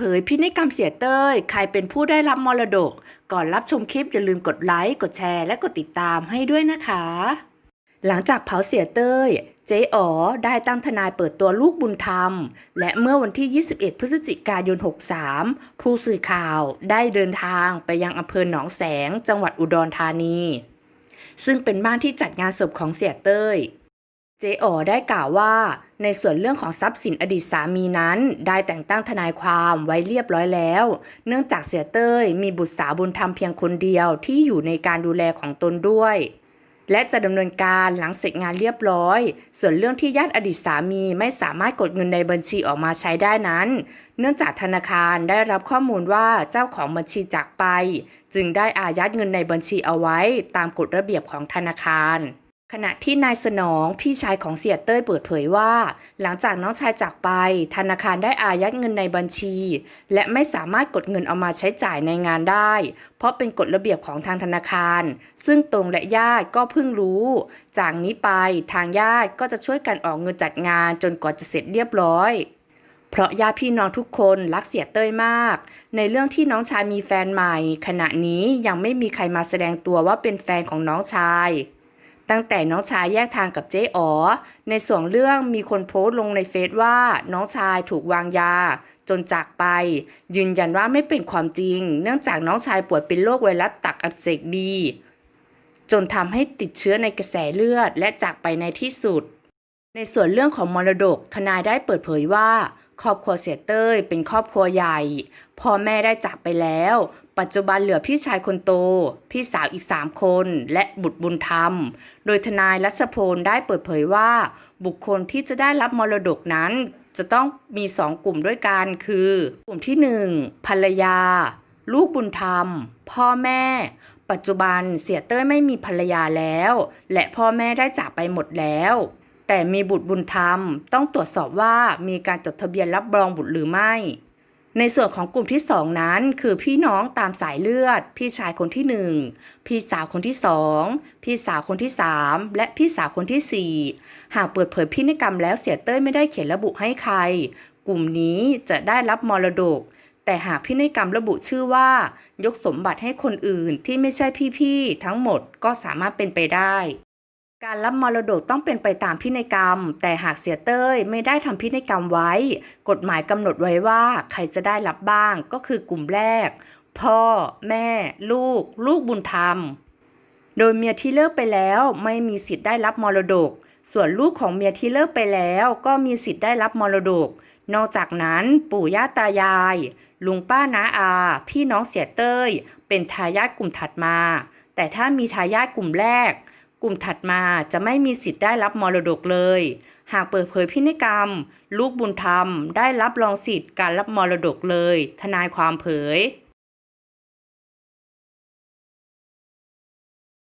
เผยพินัยกรรมเสียเต้ย ใครเป็นผู้ได้รับมรดก ก่อนรับชมคลิปอย่าลืมกดไลค์ กดแชร์ และกดติดตามให้ด้วยนะคะ หลังจากเผาเสียเต้ย เจ๊อ๋อได้ตั้งทนายเปิดตัวลูกบุญธรรม และเมื่อวันที่ 21 พฤศจิกายน 63 ผู้สื่อข่าวได้เดินทางไปยังอำเภอหนองแสง จังหวัดอุดรธานี ซึ่งเป็นบ้านที่จัดงานศพของเสียเต้ย เจ๊อ๋อได้กล่าวว่า ในส่วนเรื่องของทรัพย์สินอดีตสามีนั้น ได้แต่งตั้งทนายความไว้เรียบร้อยแล้ว เนื่องจากเสียเต้ยมีบุตรสาวบุญธรรมเพียงคนเดียวที่อยู่ในการดูแลของตนด้วย และจะดำเนินการหลังเสร็จงานเรียบร้อย ส่วนเรื่องที่ญาติอดีตสามีไม่สามารถกดเงินในบัญชีออกมาใช้ได้นั้น เนื่องจากธนาคารได้รับข้อมูลว่าเจ้าของบัญชีจากไป จึงได้อายัดเงินในบัญชีเอาไว้ตามกฎระเบียบของธนาคาร ขณะที่นายสนองพี่ชายของเสียเต้ยเปิดเผยว่า หลังจากน้องชายจากไป ธนาคารได้อายัดเงินในบัญชี และไม่สามารถกดเงินเอามาใช้จ่ายในงานได้ เพราะเป็นกฎระเบียบของทางธนาคาร ซึ่งตรงและญาติก็เพิ่งรู้ จากนี้ไปทางญาติก็จะช่วยกันออกเงินจัดงานจนกว่าจะเสร็จเรียบร้อย เพราะญาติพี่น้องทุกคนรักเสียเต้ยมาก ในเรื่องที่น้องชายมีแฟนใหม่ ขณะนี้ยังไม่มีใครมาแสดงตัวว่าเป็นแฟนของน้องชาย ตั้งแต่น้องชายแยกทางกับเจ๊อ๋อ ในส่วนเรื่องมีคนโพสต์ลงในเฟซว่าน้องชายถูกวางยา จนจากไป ยืนยันว่าไม่เป็นความจริง เนื่องจากน้องชายป่วยเป็นโรคไวรัสตับอักเสบบีจนทำให้ติดเชื้อในกระแสเลือดและจากไปในที่สุด ในส่วนเรื่องของมรดกทนายได้เปิดเผยว่า ครอบครัวเสียเต้ยเป็นครอบครัวใหญ่พ่อแม่ได้จากไปแล้ว ปัจจุบันเหลือพี่ชายคนโต พี่สาวอีก3คน และบุตรบุญธรรม โดยทนายรัชพลได้เปิดเผยว่า บุคคลที่จะได้รับมรดกนั้น จะต้องมี2กลุ่มด้วยกันคือ กลุ่มที่1ภรรยา ลูกบุญธรรม พ่อแม่ ปัจจุบันเสียเต้ยไม่มีภรรยาแล้ว และพ่อแม่ได้จากไปหมดแล้ว แต่มีบุตรบุญธรรม ต้องตรวจสอบว่ามีการจดทะเบียนรับรองบุตรหรือไม่ ในส่วนของกลุ่มที่สองนั้น คือพี่น้องตามสายเลือด พี่ชายคนที่หนึ่งพี่สาวคนที่สองพี่สาวคนที่สามและพี่สาวคนที่สี่หากเปิดเผยพินัยกรรมแล้วเสียเต้ยไม่ได้เขียนระบุให้ใคร กลุ่มนี้จะได้รับมรดก แต่หากพินัยกรรมระบุชื่อว่า ยกสมบัติให้คนอื่นที่ไม่ใช่พี่ๆทั้งหมดก็สามารถเป็นไปได้ การรับมรดกต้องเป็นไปตามพินัยกรรม แต่หากเสียเต้ยไม่ได้ทำพินัยกรรมไว้ กฎหมายกำหนดไว้ว่าใครจะได้รับบ้างก็คือกลุ่มแรก พ่อ แม่ ลูก ลูกบุญธรรม โดยเมียที่เลิกไปแล้วไม่มีสิทธิ์ได้รับมรดก ส่วนลูกของเมียที่เลิกไปแล้วก็มีสิทธิ์ได้รับมรดก นอกจากนั้นปู่ย่าตายาย ลุงป้าน้าอา พี่น้องเสียเต้ย เป็นทายาทกลุ่มถัดมา แต่ถ้ามีทายาทกลุ่มแรก กลุ่มถัดมาจะไม่มีสิทธิ์ได้รับมรดกเลย หากเปิดเผยพินัยกรรม ลูกบุญธรรม ได้รับรองสิทธิ์การรับมรดกเลย ทนายความเผย